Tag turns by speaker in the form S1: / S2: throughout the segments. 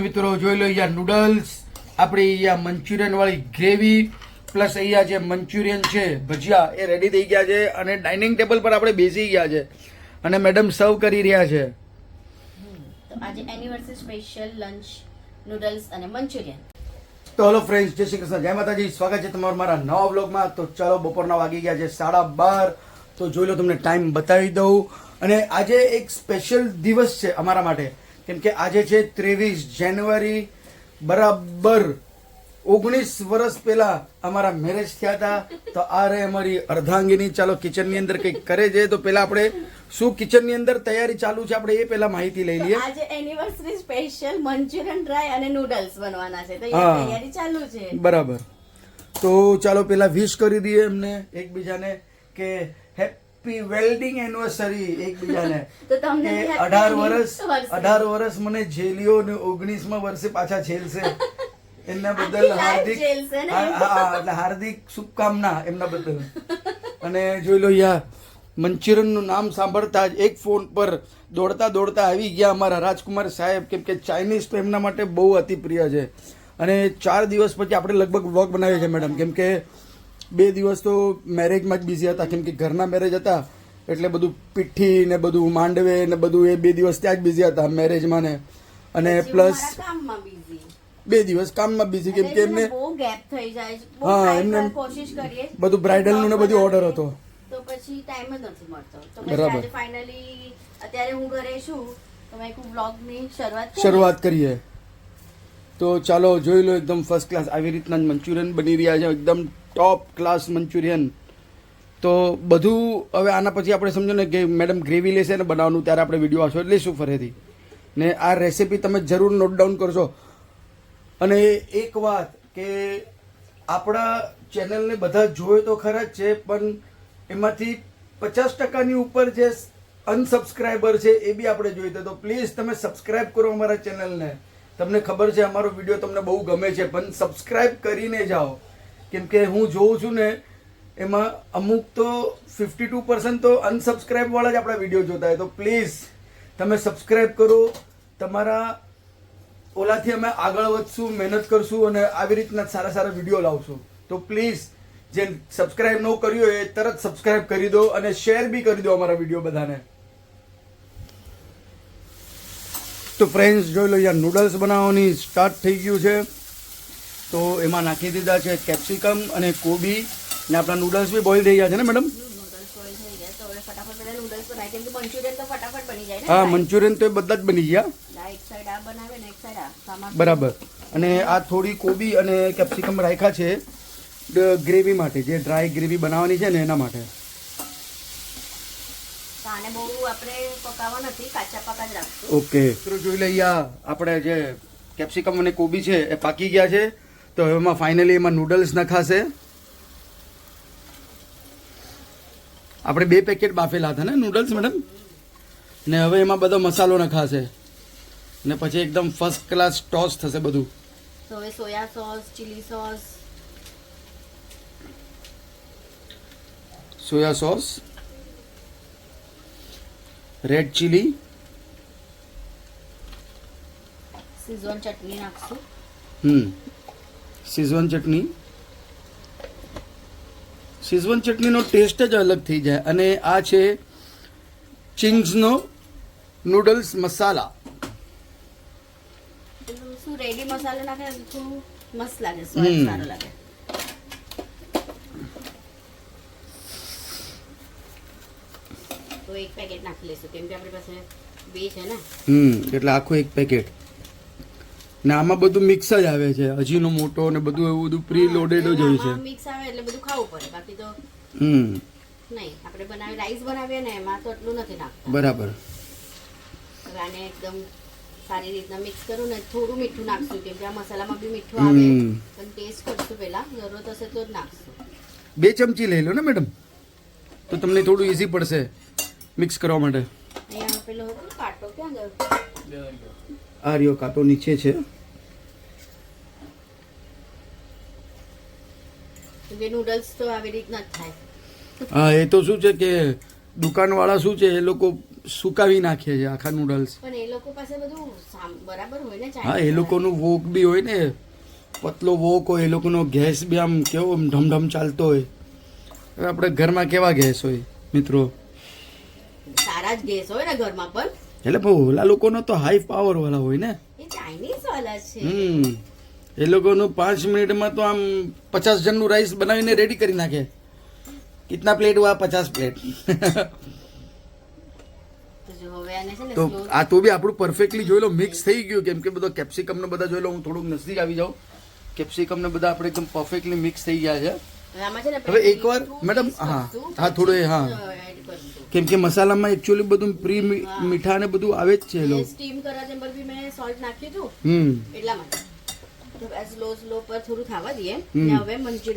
S1: મિત્રો જોઈ લો અહીંયા નૂડલ્સ આપણી અહીંયા મંચુરિયન વાળી ગ્રેવી પ્લસ અહીંયા જે મંચુરિયન છે ભજીયા એ રેડી થઈ ગયા છે અને ડાઇનિંગ ટેબલ પર આપણે બેસી ગયા છે. અને મેડમ સર્વ કરી રહ્યા છે.
S2: તો આજે એનિવર્સરી સ્પેશિયલ લંચ નૂડલ્સ અને મંચુરિયન.
S1: તો હેલો ફ્રેન્ડ્સ જય શ્રી કૃષ્ણ જય માતાજી સ્વાગત છે તમારું મારા નવા બ્લોગમાં તો ચાલો બપોરના વાગી ગયા છે સાડા બાર. તો જોઈ લો તમને ટાઈમ બતાવી દઉં. અને આજે એક સ્પેશિયલ દિવસ છે અમારા માટે. કેમ કે આજે છે ત્રેવીસ જાન્યુઆરી બરાબર ઓગણીસ વર્ષ પહેલા અમારા મેરેજ થયા હતા. તો આ રહે અમારી અર્ધાંગીની ચાલો કિચનની અંદર કંઈક કરે છે તો પહેલા આપણે શું કિચનની અંદર તૈયારી ચાલુ છે આપણે એ પહેલા માહિતી લઈ લઈએ.
S2: આજે એનિવર્સરી સ્પેશિયલ મંચુરિયન ડ્રાય અને નૂડલ્સ બનવાના છે. તો એ તૈયારી ચાલુ છે.
S1: બરાબર. તો ચાલો પેલા વિશ કરી દઈએ એમને એકબીજાને કે હેપી વેલ્ડિંગ એનિવર્સરી એકબીજાને.
S2: તો તમને
S1: કે
S2: happy
S1: અઢાર વર્ષ
S2: anniversary.
S1: અઢાર વર્ષ મને જેલ્યો ને ઓગણીસમાં વર્ષે પાછા છેલશે. એમના બદલ હાર્દિક એટલે હાર્દિક શુભકામના એમના બદલ. અને જોઈ લો યા મંચુરિયનનું નામ સાંભળતા જ એક ફોન પર દોડતા દોડતા આવી ગયા અમારા રાજકુમાર સાહેબ કેમ કે ચાઇનીઝ તો એમના માટે બહુ અતિ પ્રિય છે. અને ચાર દિવસ પછી આપણે લગભગ વ્લોગ બનાવીએ છીએ મેડમ. કેમ કે બે દિવસ તો મેરેજમાં જ બિઝી હતા. કેમ કે ઘરના મેરેજ હતા. એટલે બધું પીઠી ને બધું માંડવે ને બધું એ બે દિવસ ત્યાં જ બિઝી હતા મેરેજમાં ને. અને પ્લસ. બે દિવસ કામમાં બિઝી કેમ કે એમને હા, એમને બધું બ્રાઇડલનું ને બધું ઓર્ડર હતો.
S2: તો પછી ટાઈમ જ નથી મળતો. તો
S1: બરાબર.
S2: ફાઇનલી અત્યારે હું ઘરે છું. તો મેં એક શરૂઆત
S1: શરૂઆત કરીએ. તો ચાલો જોઈ લો એકદમ ફર્સ્ટ ક્લાસ આવી રીતના મંચુરિયન બની રહ્યા છે. એકદમ ટોપ ક્લાસ મંચુરિયન. તો બધું હવે આના પછી આપણે સમજો ને કે મેડમ ગ્રેવી લેશે ને બનાવવાનું, ત્યારે આપણે વીડિયો આવશો. એટલે શું ફરેથી. ને આ રેસીપી તમે જરૂર નોટ ડાઉન કરશો અને એક વાત કે આપણા ચેનલને બધા જોવે તો ખરા જ છે, પણ એમાંથી પચાસ ટકાની ઉપર જે અનસબસ્ક્રાઈબર છે એ બી આપણે જોઈએ તો પ્લીઝ તમે સબસ્ક્રાઈબ કરો અમારા ચેનલને તમને ખબર છે, અમારો વીડિયો તમને બહુ ગમે છે, પણ સબસ્ક્રાઈબ કરીને જાઓ. કેમ કે હું જોઉં છું ને, એમાં અમુક તો ફિફ્ટી ટુ પર્સન્ટ તો અનસબસ્ક્રાઈબવાળા જ આપણા વીડિયો જોતા હોય. તો પ્લીઝ તમે સબસ્ક્રાઈબ કરો. તમારા ઓલાથી અમે આગળ વધશું, મહેનત કરશું અને આવી રીતના સારા સારા વીડિયો લાવશું. તો પ્લીઝ જે સબસ્ક્રાઈબ ન કર્યું હોય એ તરત સબસ્ક્રાઈબ કરી દો અને શેર બી કરી દો અમારા વીડિયો બધાને. તો ફ્રેન્ડ્સ જોઈ લો યાર નૂડલ્સ બનાવવાની સ્ટાર્ટ થઈ ગયું છે. તો એમાં નાખી દીધા છે કેપ્સિકમ અને કોબી ને આપણા નૂડલ્સ બી બોઇલ થઈ ગયા છે ને મેડમ હા? મંચુરિયન તો એ બધા જ બની ગયા. બરાબર. અને આ થોડી કોબી અને કેપ્સિકમ રાખ્યા છે ગ્રેવી માટે, જે ડ્રાય ગ્રેવી બનાવવાની છે ને એના માટે.
S2: આને બહુ આપણે પકાવવા નથી
S1: ઓકે જોઈ લઈએ આપણે જે કેપ્સિકમ અને કોબી છે, એ પાકી ગયા છે. તો હવે એમાં ફાઇનલી એમાં નૂડલ્સ નખાશે. આપણે બે પેકેટ બાફેલા હતા ને નૂડલ્સ મેડમ ને હવે એમાં બધો મસાલો નખાશે. ને પછી એકદમ ફર્સ્ટ ક્લાસ ટોસ થશે બધું.
S2: તો હવે soya sauce chilli sauce
S1: soya sauce red chilli
S2: schezwan ચટણી નાખશું.
S1: હમ. સિઝવન ચટણી સિઝવન ચટણીનો ટેસ્ટ જ અલગ થઈ જાય અને આ છે ચિંગ્સનો નૂડલ્સ મસાલા
S2: શું રેડી મસાલો નાખે મસ્ત લાગે સ્વાદ સારો લાગે. તો એક પેકેટ નાખી લઈશું કેમ કે આપણી પાસે બે છે ને.
S1: હમ એટલે આખું એક પેકેટ ને આમાં બધું મિક્સ જ આવે છે. હજીનો મોટો ને બધું એવું બધું પ્રી લોડેડ જ હોય છે.
S2: મિક્સ આવે એટલે બધું ખાવું પડે. બાકી તો
S1: હમ.
S2: નહીં. આપણે બનાવી રાઈસ બનાવીએ ને એમાં તો એટલું નથી નાખતા.
S1: બરાબર.
S2: આને એકદમ સારી રીતના મિક્સ કરું ને થોડું મીઠું નાખશું કેમ કે આ મસાલામાં બી મીઠું આવે. પણ ટેસ્ટ કરશું પહેલા. જરૂરત હશે તો જ નાખશું.
S1: બે ચમચી લઈ લો ને મેડમ તો તમને થોડું ઇઝી પડશે મિક્સ કરવા માટે.
S2: અહીંયા પેલો હતો ક્યાં ગયો?
S1: આ રહ્યો કાંટો નીચે છે.
S2: નૂડલ્સ તો આવી રીતના જ થાય.
S1: હા એ તો શું છે કે દુકાનવાળા શું છે એ લોકો સુકાવી નાખે છે આખા નૂડલ્સ
S2: પણ એ લોકો પાસે બધું બરાબર હોય ને
S1: હા એ લોકોનું વોક બી હોય ને પતલો વોક હોય એ લોકોનો ગેસ બી આમ કેવો આમ ઢમઢમ ચાલતો હોય. આપણે ઘરમાં કેવા ગેસ હોય મિત્રો?
S2: સારા જ ગેસ હોય ને ઘરમાં પણ.
S1: એટલે પણ ઓલા લોકોનો તો હાઈ પાવર વાળા હોય ને. હમ. એ લોકોનું પાંચ મિનિટમાં તો આમ પચાસ જણનું રાઈસ બનાવીને રેડી કરી નાખે. કેટલા પ્લેટ હુઆ પચાસ પ્લેટ
S2: તો
S1: આ તો બી આપણું પરફેક્ટલી જોઈ લો મિક્સ થઈ ગયું. કેમ કે બધો કેપ્સિકમ ને બધા જોઈ લો હું થોડુંક નજીક આવી જાઉં. કેપ્સિકમ ને બધા આપણે એકદમ પરફેક્ટલી મિક્સ થઈ ગયા છે.
S2: હવે
S1: એકવાર, મેડમ, હા, હા, થોડું હા. કેમ કે મસાલામાં એકચ્યુઅલી બધું પ્રી મીઠા ને બધું આવે જ છે લોકો.
S2: સ્ટીમ કરવા જેમ બી મેં સોલ્ટ નાખ્યું હતું.
S1: હમ.
S2: એટલા માટે.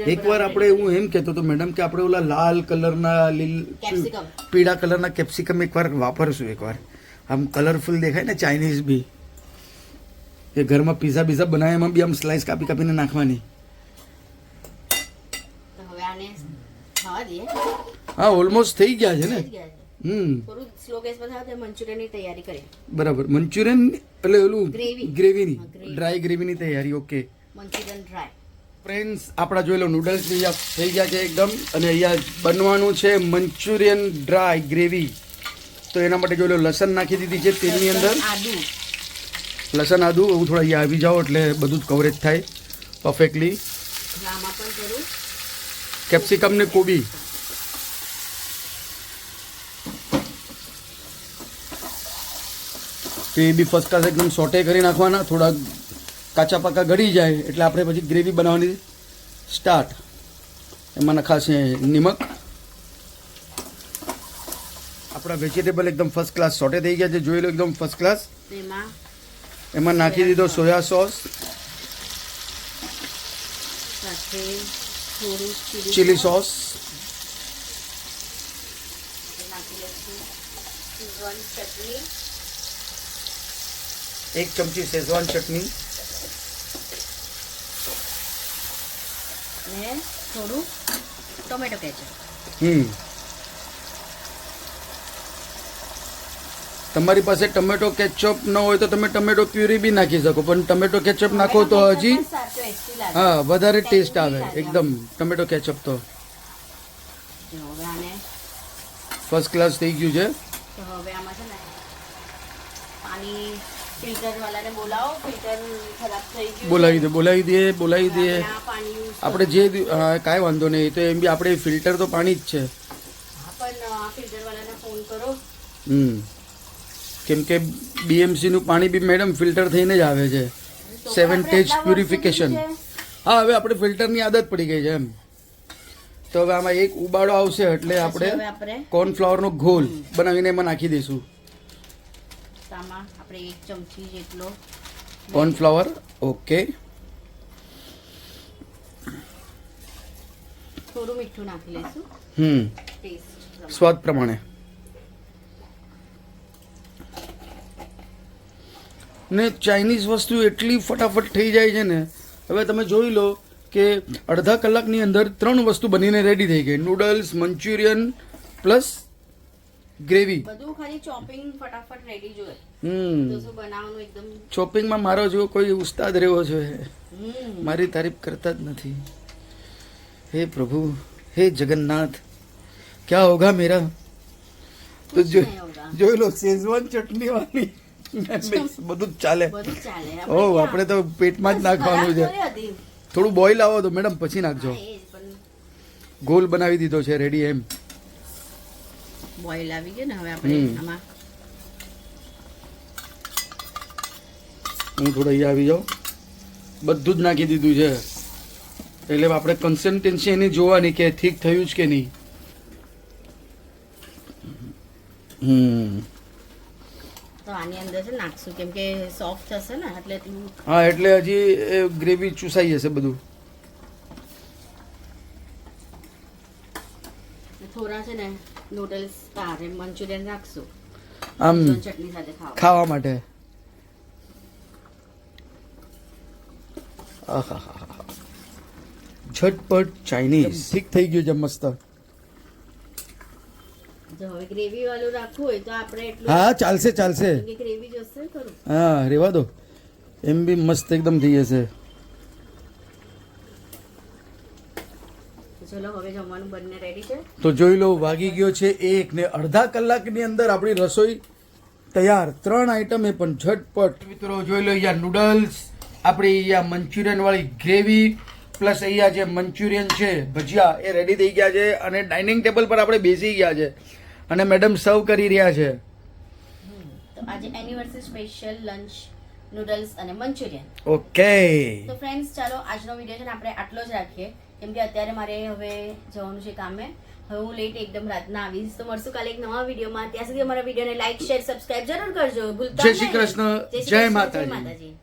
S1: એકવાર આપણે હું એમ કહેતો હતો મેડમ કે આપણે ઓલા લાલ કલરના લીલ પીળા કલરના કેપ્સિકમ એકવાર વાપરશું એકવાર. આમ કલરફુલ દેખાય ને ચાઇનીઝ બી. એ ઘરમાં પીઝા બીઝા બનાવે એમાં બી આમ સ્લાઇસ કાપી કાપીને નાખવાની
S2: તો હવે આને ખાવા દઈએ
S1: હા? ઓલમોસ્ટ થઈ ગયા છે ને? હમ.
S2: સ્લો ગેસ પર થાય મંચુરિયનની તૈયારી કરીએ.
S1: બરાબર. મંચુરિયન એટલે ઓલું
S2: ગ્રેવી.
S1: ગ્રેવીની. ડ્રાય ગ્રેવીની તૈયારી ઓકે
S2: મંચુરિયન ડ્રાય
S1: ફ્રેન્ડ્સ આપણા જોઈ લો નૂડલ્સ થઈ ગયા છે એકદમ અને અહીંયા બનવાનું છે મંચુરિયન ડ્રાય ગ્રેવી. તો એના માટે જોઈ લો લસણ નાખી દીધી છે તેલની અંદર. લસણ આદુ એવું થોડા અહીંયા આવી જાઓ એટલે બધું જ કવરેજ થાય પરફેક્ટલી કેપ્સિકમ ને કોબી. તો એ બી ફર્સ્ટ ક્લાસ એકદમ સોટે કરી નાખવાના. થોડા કાચા પાકા ગળી જાય એટલે આપણે પછી ગ્રેવી બનાવવાની સ્ટાર્ટ એમાં નખાશે નિમક. આપણા વેજીટેબલ એકદમ ફર્સ્ટ ક્લાસ સોટે થઈ ગયા છે. જોઈ લો એકદમ ફર્સ્ટ ક્લાસ એમાં? નાખી દીધો સોયા સોસ
S2: સાથે થોડું
S1: ચીલી સોસ
S2: નાખી લઈશું શેઝવાન ચટણી
S1: એક ચમચી શેઝવાન ચટણી
S2: અને થોડું ટોમેટો કેચઅપ
S1: હમ તમારી પાસે ટમેટો કેચઅપ ન હોય તો તમે ટમેટો પ્યુરી બી નાખી શકો પણ ટમેટો કેચઅપ નાખો તો હજી હા વધારે ટેસ્ટ આવે એકદમ ટમેટો કેચઅપ તો. ફર્સ્ટ ક્લાસ થઈ ગયું છે.
S2: હવે આમાં છે ને પાણી ફિલ્ટર વાળાને બોલાવો
S1: દે બોલાવી દે બોલાવી દે.
S2: આપણે
S1: જે કાંઈ વાંધો નહીં તો એમ બી આપણે ફિલ્ટર તો પાણી જ છે.
S2: ફોન કરો.
S1: હમ. કેમ કે બીએમસીનું પાણી બી મેડમ ફિલ્ટર થઈને જ આવે છે. સેવન ટેજ પ્યુરિફિકેશન હા હવે આપણે ફિલ્ટરની આદત પડી ગઈ છે એમ. તો હવે આમાં એક ઉબાળો આવશે એટલે આપણે કોર્નફ્લાવરનો ઘોલ બનાવીને એમાં નાખી દઈશું.
S2: આપણે એક ચમચી જેટલો
S1: કોર્નફ્લાવર ઓકે.
S2: થોડું મીઠું નાખી લઈશું.
S1: હમ. સ્વાદ પ્રમાણે. ને ચાઇનીઝ વસ્તુ એટલી ફટાફટ થઈ જાય છે ને હવે તમે જોઈ લો કે અડધા કલાકની અંદર ત્રણ વસ્તુ બનીને રેડી થઈ ગઈ. નૂડલ્સ મંચુરિયન પ્લસ ગ્રેવી
S2: બધું ખાલી ચોપિંગ ફટાફટ રેડી જોઈએ
S1: હમ.
S2: બનાવવાનું એકદમ?
S1: શોપિંગમાં મારો જેવો કોઈ ઉસ્તાદ રહ્યો છે? મારી તારીફ કરતા જ નથી. હે પ્રભુ હે જગન્નાથ ક્યાં હોગા મેરા? તો જોઈ લો શેઝવાન ચટણી વાળી બધું ચાલે. ઓ આપણે તો પેટમાં જ નાખવાનું છે.
S2: થોડી
S1: બોઇલ આવો તો મેડમ પછી નાખજો. ગોલ બનાવી દીધો છે રેડી એમ.
S2: બોઈલ આવી ગયો ને હવે આપણે. આમાં
S1: હું થોડો અહીંયા આવી જાઉં. બધું જ નાખી દીધું છે. એટલે આપણે કન્સિસ્ટન્સી એની જોવાની કે ઠીક થયું છે કે નહીં. હમ.
S2: તો આની અંદર છે નાખશું. કેમ કે સોફ્ટ થશે ને એટલે એટલું
S1: હા એટલે હજી ગ્રેવી ચૂસાઈ જશે બધું.
S2: થોડા છે ને નૂડલ્સ અરે મંચુરિયન રાખશું.
S1: આમ
S2: ચટણી સાથે ખાવા
S1: ખાવા માટે. ઝટપટ ચાઇનીઝ ઠીક થઈ ગયું છે મસ્ત.
S2: જો હવે ગ્રેવી વાળું રાખવું હોય તો આપણે એટલું
S1: હા ચાલશે ચાલશે.
S2: ગ્રેવી જશે ખરું.
S1: હા રેવા દો. એમ બી મસ્ત એકદમ થઈ જશે.
S2: તો
S1: જોઈ લો વાગી ગયો છે એક ને અડધા કલાકની અંદર આપણી રસોઈ તૈયાર. ત્રણ આઈટમ એ પણ ઝટપટ. મિત્રો જોઈ લો અહીંયા નૂડલ્સ આપણી અહીંયા મંચુરિયન વાળી ગ્રેવી પ્લસ અહીંયા જે મંચુરિયન છે ભજીયા એ રેડી થઈ ગયા છે અને ડાઇનિંગ ટેબલ પર આપણે બેસી ગયા છે. અને મેડમ સર્વ કરી રહ્યા છે.
S2: તો આજે એનિવર્સરી સ્પેશિયલ લંચ નૂડલ્સ અને મંચુરિયન.
S1: ઓકે.
S2: તો ફ્રેન્ડ્સ ચાલો આજનો વીડિયો છે ને આપણે આટલો જ રાખીએ. કેમ કે અત્યારે મારે હવે જવાનું છે કામે. હવે હું લેટ એકદમ રાતના આવીશ. તો મળશું કાલે એક નવા વિડીયોમાં ત્યાં સુધી અમારા વિડીયોને લાઈક શેર સબસ્ક્રાઇબ જરૂર કરજો. ભૂલતા
S1: જય શ્રી કૃષ્ણ,
S2: જય. માતાજી.